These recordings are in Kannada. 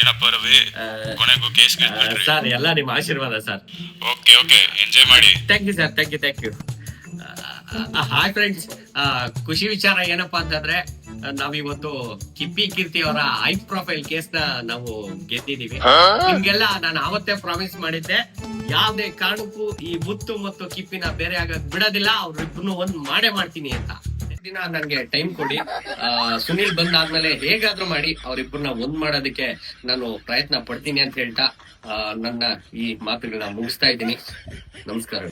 ಏನಪ್ಪ ರವಿ ಕೊನೆಗೂ ಕೇಸ್ ಗೆದ್ಬಿಟ್ರಿ. ಸರ್ ಎಲ್ಲ ನಿಮ್ಮ ಆಶೀರ್ವಾದ ಸರ್. ಓಕೆ ಓಕೆ ಎಂಜಾಯ್ ಮಾಡಿ. Thank you sir thank you thank you hi friends ಖುಷಿ ವಿಚಾರ ಏನಪ್ಪಾ ಅಂತಂದ್ರೆ ನಾವಿವತ್ತು ಕಿಪ್ಪಿ ಕೀರ್ತಿ ಅವರ ಹೈ ಪ್ರೊಫೈಲ್ ಕೇಸ್ನ ನಾವು ಗೆದ್ದಿದೀವಿ ನಿಮ್ಗೆಲ್ಲ ನಾನು ಆವತ್ತೇ ಪ್ರಾಮಿಸ್ ಮಾಡಿದ್ದೆ ಯಾವ್ದೇ ಕಾರಣಕ್ಕೂ ಈ ಮುತ್ತು ಮತ್ತು ಕಿಪ್ಪಿನ ಬೇರೆ ಆಗೋದ್ ಬಿಡೋದಿಲ್ಲ ಅವ್ರಿಬ್ರು ಒಂದ್ ಮಾಡೇ ಮಾಡ್ತೀನಿ ಅಂತ. ದಿನ ನನ್ಗೆ ಟೈಮ್ ಕೊಡಿ. ಸುನಿಲ್ ಬಂದಾದ್ಮೇಲೆ ಹೇಗಾದ್ರೂ ಮಾಡಿ ಅವರಿಬ್ಬರನ್ನ ಒಂದ್ ಮಾಡೋದಕ್ಕೆ ನಾನು ಪ್ರಯತ್ನ ಪಡ್ತೀನಿ ಅಂತ ಹೇಳ್ತಾ ನನ್ನ ಈ ಮಾತುಗಳನ್ನ ಮುಗಿಸ್ತಾ ಇದ್ದೀನಿ. ನಮಸ್ಕಾರ.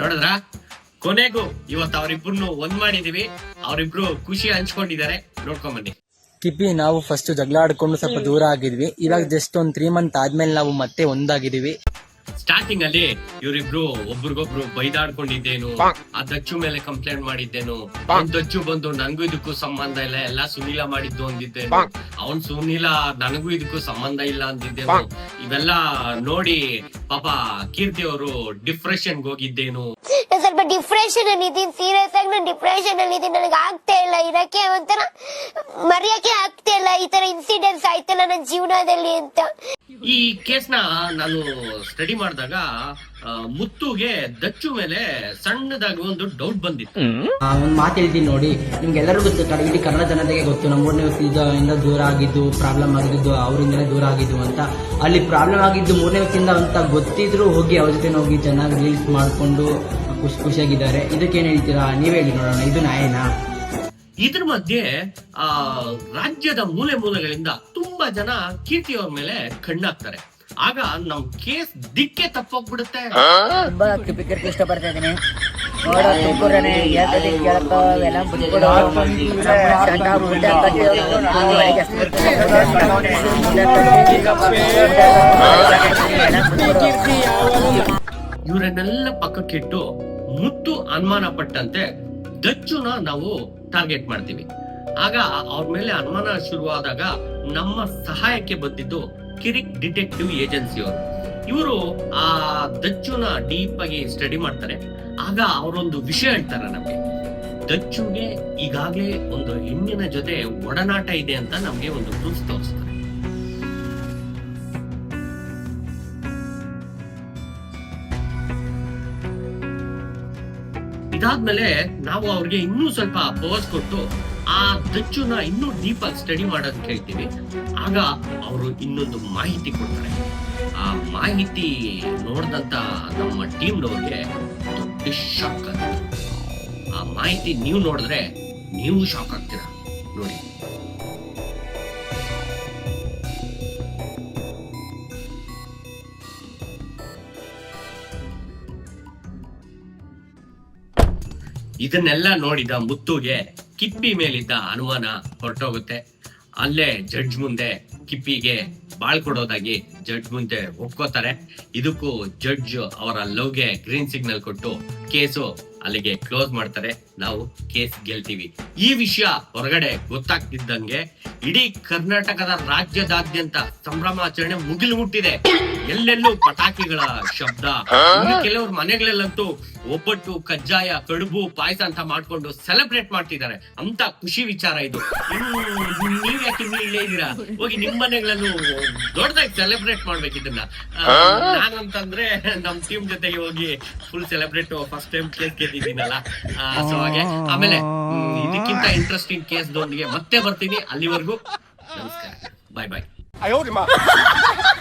ನೋಡಿದ್ರ? ಕೊನೆಗೂ ಇವತ್ತು ಅವರಿಬ್ಬರನ್ನು ಒಂದ್ ಮಾಡಿದೀವಿ. ಅವರಿಬ್ರು ಖುಷಿ ಹಂಚ್ಕೊಂಡಿದ್ದಾರೆ. ನೋಡ್ಕೊಂಡ್ ಬನ್ನಿ ಕಿಪಿ, ನಾವು ಫಸ್ಟ್ ಜಗಳ ಆಡ್ಕೊಂಡು ಸ್ವಲ್ಪ ದೂರ ಆಗಿದ್ವಿ. ಇವಾಗ ಜಸ್ಟ್ ಒಂದ್ ತ್ರೀ ಮಂತ್ ಆದ್ಮೇಲೆ ನಾವು ಮತ್ತೆ ಒಂದಾಗಿದೀವಿ ಸ್ಟಾರ್ಟಿಂಗ್ ಅಲ್ಲಿ ಇವರಿಬ್ರು ಒಬ್ರಿಗೊಬ್ರು ಬೈದಾಡ್ಕೊಂಡಿದ್ದೇನು ಆ ದಚ್ಚು ಮೇಲೆ ಕಂಪ್ಲೇಂಟ್ ಮಾಡಿದ್ದೇನು ಅವ್ನ್ ದಚ್ಚು ಬಂದು ನನಗೂ ಇದಕ್ಕೂ ಸಂಬಂಧ ಇಲ್ಲ ಎಲ್ಲ ಸುನೀಲ ಮಾಡಿದ್ದು ಅಂದಿದ್ದೇನು ಅವನ್ ಸುನೀಲ ನನಗೂ ಇದಕ್ಕೂ ಸಂಬಂಧ ಇಲ್ಲ ಅಂದಿದ್ದೇನು ಇವೆಲ್ಲ ನೋಡಿ ಪಾಪ ಕೀರ್ತಿ ಅವರು ಡಿಪ್ರೆಷನ್ ಹೋಗಿದ್ದೇನು. ಸ್ವಲ್ಪ ಡಿಪ್ರೆಷನ್ ಅಲ್ಲಿ ಇದೀನಿ ಸೀರಿಯಸ್ ಆಗಿ ನಾನು ಡಿಪ್ರೆಷನ್ ಅಲ್ಲಿ ಇದೀನಿ ನನಗೆ ಆಗ್ತಾ ಇಲ್ಲ ಇರಕ್ಕೆ ಒಂಥರ ಮರೆಯಕ್ಕೆ ಆಗ್ತಾ ಇಲ್ಲ ಈ ತರ ಇನ್ಸಿಡೆಂಟ್ಸ್ ಆಯ್ತಲ್ಲ ನನ್ನ ಜೀವನದಲ್ಲಿ ಅಂತ. ಈ ಕೇಸ್ನ ನಾನು ಸ್ಟಡಿ ಮಾಡಿದಾಗ ಮುತ್ತುಗೆ ದಚ್ಚು ಮೇಲೆ ಸಣ್ಣದಾಗಿ ಒಂದು ಡೌಟ್ ಬಂದಿತ್ತು. ಒಂದು ಒಂದ್ ಮಾತು ಹೇಳ್ತೀನಿ ನೋಡಿ. ನಿಮ್ಗೆಲ್ಲರೂ ಗೊತ್ತು ಇಡೀ ಕನ್ನಡ ಜನತೆಗೆ ಗೊತ್ತು. ನಮ್ಮೂರನೇ ವ್ಯಕ್ತಿ ಇಂದ ದೂರ ಆಗಿದ್ದು ಪ್ರಾಬ್ಲಮ್ ಆಗಿದ್ದು ಅವರಿಂದನೇ ದೂರ ಆಗಿದ್ದು ಅಂತ. ಅಲ್ಲಿ ಪ್ರಾಬ್ಲಮ್ ಆಗಿದ್ದು ಮೂರನೇ ವ್ಯಕ್ತಿಯಿಂದ ಅಂತ ಗೊತ್ತಿದ್ರು ಹೋಗಿ ಅವ್ರ ಜೊತೆ ಹೋಗಿ ಚೆನ್ನಾಗಿ ರೀಲ್ಸ್ ಮಾಡ್ಕೊಂಡು ಖುಷಿ ಖುಷಿಯಾಗಿದ್ದಾರೆ. ಇದಕ್ಕೇನು ಹೇಳ್ತೀರಾ? ನೀವೇ ಹೇಳಿ ನೋಡೋಣ. ಇದು ನ್ಯಾಯನಾ? ಇದ್ರ ಮಧ್ಯೆ ಆ ರಾಜ್ಯದ ಮೂಲೆ ಮೂಲೆಗಳಿಂದ ತುಂಬಾ ಜನ ಕೀರ್ತಿ ಅವ್ರ ಮೇಲೆ ಕಣ್ಣಾಕ್ತಾರೆ. ಆಗ ನಮ್ ಕೇಸ್ ದಿಕ್ಕೆ ತಪ್ಪೋಗ್ಬಿಡುತ್ತೆ. ತುಂಬಾ ಕಿಪಿಕರ್ತಿ ಇಷ್ಟಪಡ್ತಾ ಇದ್ದೀನಿ. ನೋಡೋ ತುಮಕೂರನೆ ಹೇಳ್ತದೆ ಕೇಳಕ್ಕೋ ಎಲ್ಲ ಬಿಟ್ಬಿಡು ಸಣ್ಣ ಊಟ ಕಟ್ಟಿ ಒಳಗೆ ಇವರನ್ನೆಲ್ಲ ಪಕ್ಕಕ್ಕಿಟ್ಟು ಮುತ್ತು ಅನುಮಾನ ಪಟ್ಟಂತೆ ದಚ್ಚುನ ನಾವು ಟಾರ್ಗೆಟ್ ಮಾಡ್ತೀವಿ. ಆಗ ಅವ್ರ ಮೇಲೆ ಅನುಮಾನ ಶುರುವಾದಾಗ ನಮ್ಮ ಸಹಾಯಕ್ಕೆ ಬಂದಿದ್ದು ಕಿರಿಕ್ ಡಿಟೆಕ್ಟಿವ್ ಏಜೆನ್ಸಿಯವರು ಇವರು ಆ ದಚ್ಚುನ ಡೀಪ್ ಆಗಿ ಸ್ಟಡಿ ಮಾಡ್ತಾರೆ. ಆಗ ಅವರೊಂದು ವಿಷಯ ಹೇಳ್ತಾರೆ ನಮಗೆ. ದಚ್ಚುಗೆ ಈಗಾಗಲೇ ಒಂದು ಹೆಣ್ಣಿನ ಜೊತೆ ಒಡನಾಟ ಇದೆ ಅಂತ ನಮಗೆ ಒಂದು ಪ್ರೂಫ್ ತೋರಿಸ್ತಾರೆ. ಇದಾದ್ಮೇಲೆ ನಾವು ಅವ್ರಿಗೆ ಇನ್ನೂ ಸ್ವಲ್ಪ ಪವರ್ಸ್ ಕೊಟ್ಟು ಆ ದಚ್ಚುನ ಇನ್ನೂ ಡೀಪ್ ಆಗಿ ಸ್ಟಡಿ ಮಾಡೋದು ಹೇಳ್ತೀವಿ ಆಗ ಅವರು ಇನ್ನೊಂದು ಮಾಹಿತಿ ಕೊಡ್ತಾರೆ. ಆ ಮಾಹಿತಿ ನೋಡಿದಂತ ನಮ್ಮ ಟೀಮ್ನವ್ರಿಗೆ ದೊಡ್ಡ ಶಾಕ್ ಆಗುತ್ತೆ. ಆ ಮಾಹಿತಿ ನೀವು ನೋಡಿದ್ರೆ ನೀವು ಶಾಕ್ ಆಗ್ತೀರಾ? ನೋಡಿ. ಇದನ್ನೆಲ್ಲ ನೋಡಿದ ಮುತ್ತುಗೆ ಕಿಪ್ಪಿ ಮೇಲಿದ್ದ ಅನುಮಾನ ಹೊರಟೋಗುತ್ತೆ. ಅಲ್ಲೇ ಜಡ್ಜ್ ಮುಂದೆ ಕಿಪ್ಪಿಗೆ ಬಾಳ್ಕೊಡೋದಾಗಿ ಜಡ್ಜ್ ಮುಂದೆ ಒಪ್ಕೋತಾರೆ. ಇದಕ್ಕೂ ಜಡ್ಜ್ ಅವರ ಲವ್ಗೆ ಗ್ರೀನ್ ಸಿಗ್ನಲ್ ಕೊಟ್ಟು ಕೇಸು ಅಲ್ಲಿಗೆ ಕ್ಲೋಸ್ ಮಾಡ್ತಾರೆ. ನಾವು ಕೇಸ್ ಗೆಲ್ತೀವಿ. ಈ ವಿಷಯ ಹೊರಗಡೆ ಗೊತ್ತಾಗ್ತಿದ್ದಂಗೆ ಇಡೀ ಕರ್ನಾಟಕದ ರಾಜ್ಯದಾದ್ಯಂತ ಸಂಭ್ರಮಾಚರಣೆ ಮುಗಿಲು ಮುಟ್ಟಿದೆ ಎಲ್ಲೆಲ್ಲೂ ಪಟಾಕಿಗಳ ಶಬ್ದ. ಕೆಲವ್ರ ಮನೆಗಳಲ್ಲಂತೂ ಒಬ್ಬಟ್ಟು ಕಜ್ಜಾಯ ಕಡುಬು ಪಾಯಸ ಅಂತ ಮಾಡ್ಕೊಂಡು ಸೆಲೆಬ್ರೇಟ್ ಮಾಡ್ತಿದ್ದಾರೆ. ಅಂತ ಖುಷಿ ವಿಚಾರ ಇದು. ನೀವ್ ಯಾಕೆ ಇಲ್ಲೇ ಇದೀರಾ ಹೋಗಿ ನಿಮ್ ಮನೆಗಳಲ್ಲೂ ದೊಡ್ಡದಾಗಿ ಸೆಲೆಬ್ರೇಟ್ ಮಾಡ್ಬೇಕು ಇದನ್ನ. ಆ, ನಾನಂತಂದ್ರೆ ನಮ್ ಟೀಮ್ ಜೊತೆಗೆ ಹೋಗಿ full celebrate first time case ಗೆದ್ದಿದ್ದೀನಲ್ಲ so ಆಮೇಲೆ ಇದಕ್ಕಿಂತ ಇಂಟ್ರೆಸ್ಟಿಂಗ್ ಕೇಸ್ ದೊಂದಿಗೆ ಮತ್ತೆ ಬರ್ತೀನಿ. ಅಲ್ಲಿವರೆಗೂ ನಮಸ್ಕಾರ. ಬಾಯ್ ಬಾಯ್